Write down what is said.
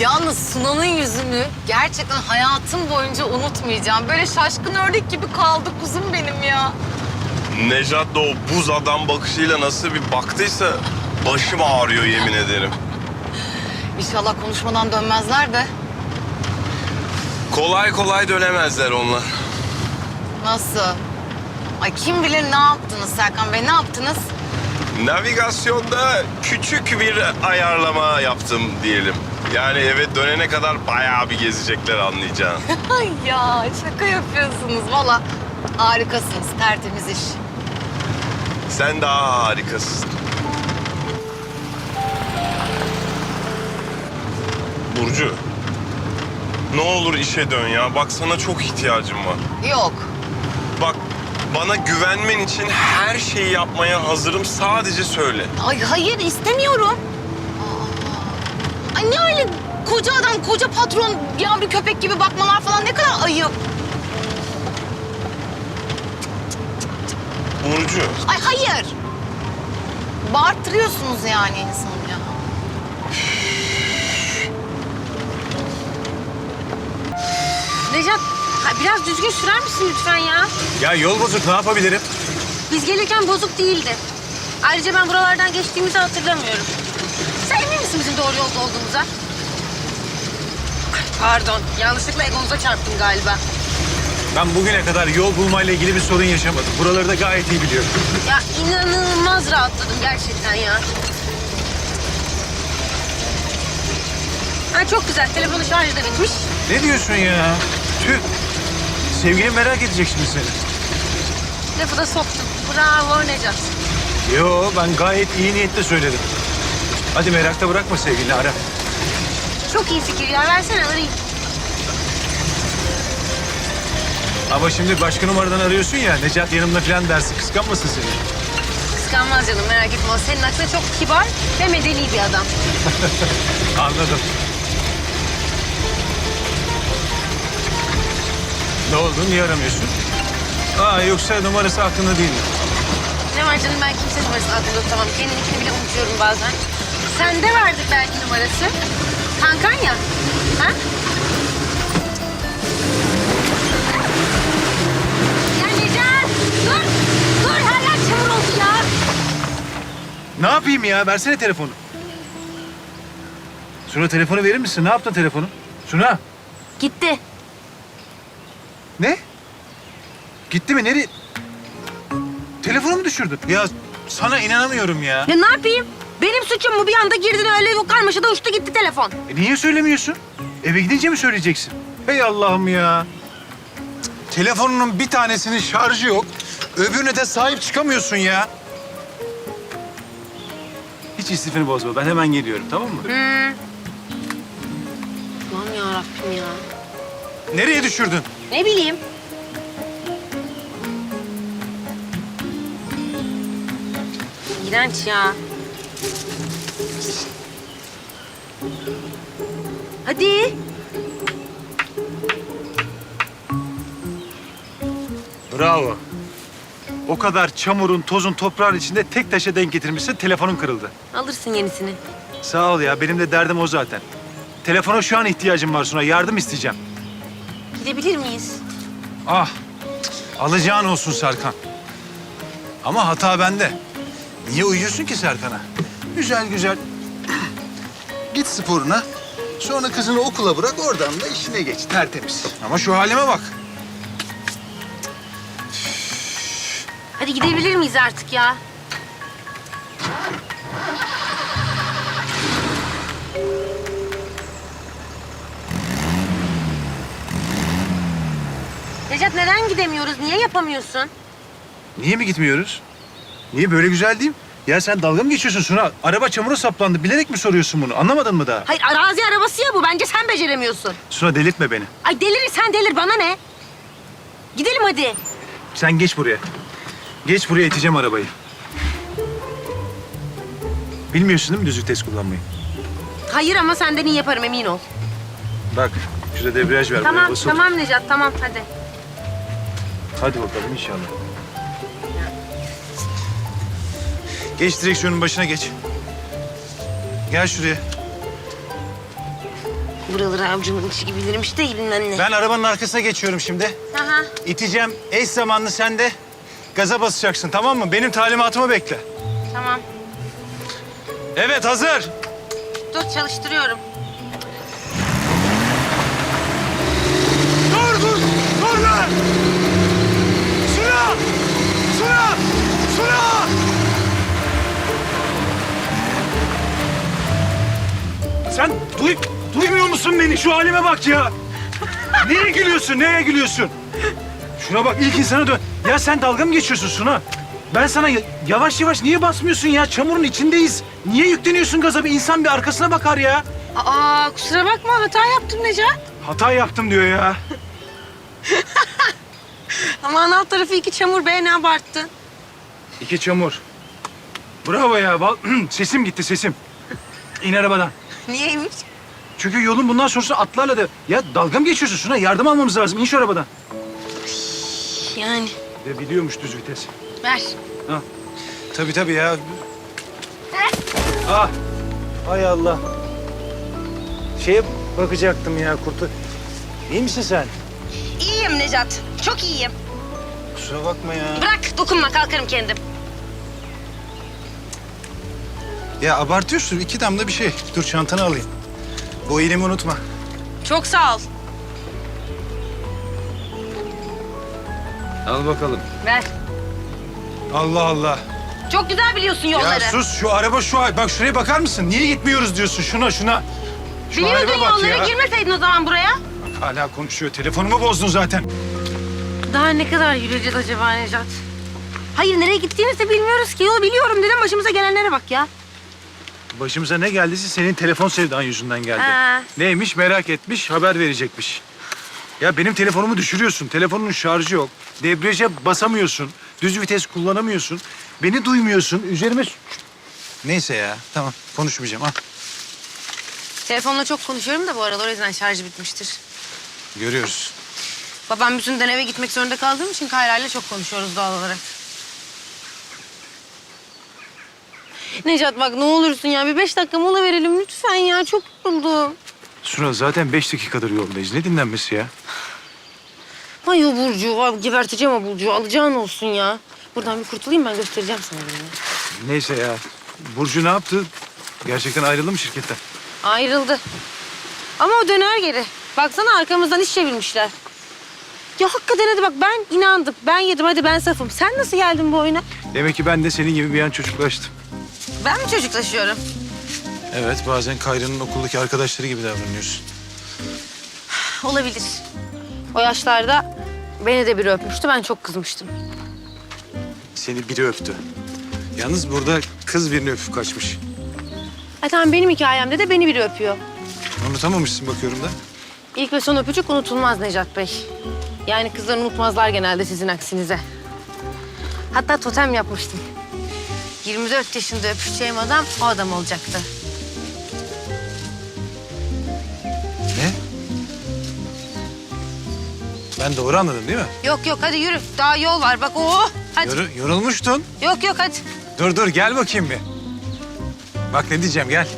Yalnız Sunan'ın yüzünü gerçekten hayatım boyunca unutmayacağım. Böyle şaşkın ördek gibi kaldı kuzum benim ya. Nejat da o buz adam bakışıyla nasıl bir baktıysa başım ağrıyor yemin ederim. İnşallah konuşmadan dönmezler de. Kolay kolay dönemezler onlar. Nasıl? Ay kim bilir ne yaptınız Serkan Bey, ne yaptınız? Navigasyonda küçük bir ayarlama yaptım diyelim. Yani eve dönene kadar bayağı bir gezecekler anlayacağın. Ay ya şaka yapıyorsunuz valla. Harikasınız, tertemiz iş. Sen daha harikasın. Burcu. Ne olur işe dön ya. Bak sana çok ihtiyacım var. Yok. Bak bana güvenmen için her şeyi yapmaya hazırım. Sadece söyle. Ay hayır istemiyorum. Ay ne öyle koca adam, koca patron, yavru köpek gibi bakmalar falan ne kadar ayıp. Burcu. Ay hayır. Bağırttırıyorsunuz yani insanı ya. Necat, ha, biraz düzgün sürer misin lütfen ya? Ya yol bozuk ne yapabilirim? Biz gelirken bozuk değildi. Ayrıca ben buralardan geçtiğimizi hatırlamıyorum. Sen emin misin bizim doğru yolda olduğumuza? Pardon, yanlışlıkla egonuza çarptım galiba. Ben bugüne kadar yol bulmayla ilgili bir sorun yaşamadım. Buraları da gayet iyi biliyorum. Ya inanılmaz rahatladım gerçekten ya. Ha, çok güzel, telefonu şarjı da bitmiş. Ne diyorsun ya? Tüh. Sevgilim merak edecek şimdi seni. Lafı da soktum. Bravo Necat. Yo ben gayet iyi niyetle söyledim. Hadi merakta bırakma sevgilini ara. Çok iyi fikir ya, versene arayayım. Ama şimdi başka numaradan arıyorsun ya Necat yanımda falan dersin kıskanmasın seni. Kıskanmaz canım, merak etme. O senin aksine çok kibar ve medeni bir adam. Anladım. Ne oldu? Niye aramıyorsun? Aa yoksa numarası aklında değil mi? Ne var canım ben kimse numarasını aklımda tutamam. Kendininkini bile unutuyorum bazen. Sende vardır belki numarası. Kankan ya. Ha? Ya Necat! Dur! Dur her yer çamur oldu ya. Ne yapayım ya? Versene telefonu. Suna telefonu verir misin? Ne yaptın telefonu? Suna. Gitti. Ne? Gitti mi? Nereye? Telefonu mu düşürdün? Ya sana inanamıyorum ya. Ya ne yapayım? Benim suçum mu? Bir anda girdin öyle yok karmaşada uçtu gitti telefon. E niye söylemiyorsun? Eve gidince mi söyleyeceksin? Hey Allah'ım ya. Telefonunun bir tanesinin şarjı yok. Öbürüne de sahip çıkamıyorsun ya. Hiç istifini bozma. Ben hemen geliyorum tamam mı? Hmm. Aman yarabbim ya. Nereye düşürdün? Ne bileyim. İğrenç ya. Hadi. Bravo. O kadar çamurun, tozun, toprağın içinde tek taşa denk getirmişsin, telefonun kırıldı. Alırsın yenisini. Sağ ol ya, benim de derdim o zaten. Telefona şu an ihtiyacım var Suna, yardım isteyeceğim. Gidebilir miyiz? Ah, alacağın olsun Serkan. Ama hata bende. Niye uyuyorsun ki Serkan'a? Güzel güzel. Git sporuna. Sonra kızını okula bırak, oradan da işine geç. Tertemiz. Ama şu halime bak. Hadi gidebilir miyiz artık ya? Necat neden gidemiyoruz? Niye yapamıyorsun? Niye mi gitmiyoruz? Niye böyle güzel değil mi? Ya sen dalga mı geçiyorsun Suna? Araba çamura saplandı. Bilerek mi soruyorsun bunu? Anlamadın mı daha? Hayır arazi arabası ya bu. Bence sen beceremiyorsun. Suna delirtme beni. Ay delirirsen delir bana ne? Gidelim hadi. Sen geç buraya. Geç buraya iteceğim arabayı. Bilmiyorsun değil mi düzlük test kullanmayı? Hayır ama senden iyi yaparım emin ol. Bak şurada debriyaj ver. buraya Tamam basıl. tamam Necat tamam hadi. Hadi bakalım inşallah. Geç direksiyonun başına geç. Gel şuraya. Buraları avcumun içi gibi bilirmiş de bilmem ne. Ben arabanın arkasına geçiyorum şimdi. Aha. İteceğim. Eş zamanlı sen de gaza basacaksın tamam mı? Benim talimatımı bekle. Tamam. Evet hazır. Dur çalıştırıyorum. Şu halime bak ya. Neye gülüyorsun? Neye gülüyorsun? Şuna bak ilk insana dön. Ya sen dalga mı geçiyorsun Suna? Ben sana ya- yavaş yavaş niye basmıyorsun ya? Çamurun içindeyiz. Niye yükleniyorsun gaza? Bir insan bir arkasına bakar ya. Aa kusura bakma hata yaptım Necat. Hata yaptım diyor ya. Aman alt tarafı iki çamur be ne abarttın. İki çamur. Bravo ya. Val- sesim gitti sesim. İn arabadan. Niyeymiş? Çünkü yolun bundan sonrası atlarla da... Ya dalga mı geçiyorsun Suna? Yardım almamız lazım. İn şu arabadan. Yani. De biliyormuş düz vites. Ver. Tabii tabii ya. Ah. Hay Allah. Şeye bakacaktım ya kurtu. İyi misin sen? İyiyim Necat. Çok iyiyim. Kusura bakma ya. Bırak dokunma kalkarım kendim. Ya abartıyorsun. iki damla bir şey. Dur çantanı alayım. Bu iğnemi unutma. Çok sağ ol. Al bakalım. Ver. Allah Allah. Çok güzel biliyorsun yolları. Ya sus şu araba şu hal. Bak şuraya bakar mısın? Niye gitmiyoruz diyorsun şuna şuna. Şu Biliyordun halime bak yolları ya. girmeseydin o zaman buraya. Bak hala konuşuyor. Telefonumu bozdun zaten. Daha ne kadar yürüyeceğiz acaba Necat? Hayır nereye gittiğimizi de bilmiyoruz ki. Yol biliyorum dedim başımıza gelenlere bak ya. Başımıza ne geldiyse senin telefon sevdan yüzünden geldi. Ha. Neymiş merak etmiş, haber verecekmiş. Ya benim telefonumu düşürüyorsun. Telefonun şarjı yok. Debriyaja basamıyorsun. Düz vites kullanamıyorsun. Beni duymuyorsun. Üzerime... Neyse ya. Tamam. Konuşmayacağım. Ha. Telefonla çok konuşuyorum da bu arada o yüzden şarjı bitmiştir. Görüyoruz. Babam yüzünden eve gitmek zorunda kaldığım için Kayra ile çok konuşuyoruz doğal olarak. Necat bak ne olursun ya bir beş dakika mola verelim lütfen ya çok yoruldum. Suna zaten beş dakikadır yoldayız. Ne dinlenmesi ya? Ay o Burcu abi geberteceğim o Burcu alacağın olsun ya. Buradan bir kurtulayım ben göstereceğim sana bunu. Neyse ya. Burcu ne yaptı? Gerçekten ayrıldı mı şirketten? Ayrıldı. Ama o döner geri. Baksana arkamızdan iş çevirmişler. Ya hakikaten hadi bak ben inandım. Ben yedim hadi ben safım. Sen nasıl geldin bu oyuna? Demek ki ben de senin gibi bir an çocuklaştım. Ben mi çocuklaşıyorum? Evet bazen Kayra'nın okuldaki arkadaşları gibi davranıyorsun. Olabilir. O yaşlarda beni de biri öpmüştü. Ben çok kızmıştım. Seni biri öptü. Yalnız burada kız birini öpüp kaçmış. E tamam benim hikayemde de beni biri öpüyor. Unutamamışsın bakıyorum da. İlk ve son öpücük unutulmaz Necat Bey. Yani kızlar unutmazlar genelde sizin aksinize. Hatta totem yapmıştım. 24 yaşında öpüşeceğim adam o adam olacaktı. Ne? Ben doğru anladım değil mi? Yok yok hadi yürü. Daha yol var bak. Oo, hadi. Yoru- yorulmuştun. Yok yok hadi. Dur dur gel bakayım bir. Bak ne diyeceğim gel.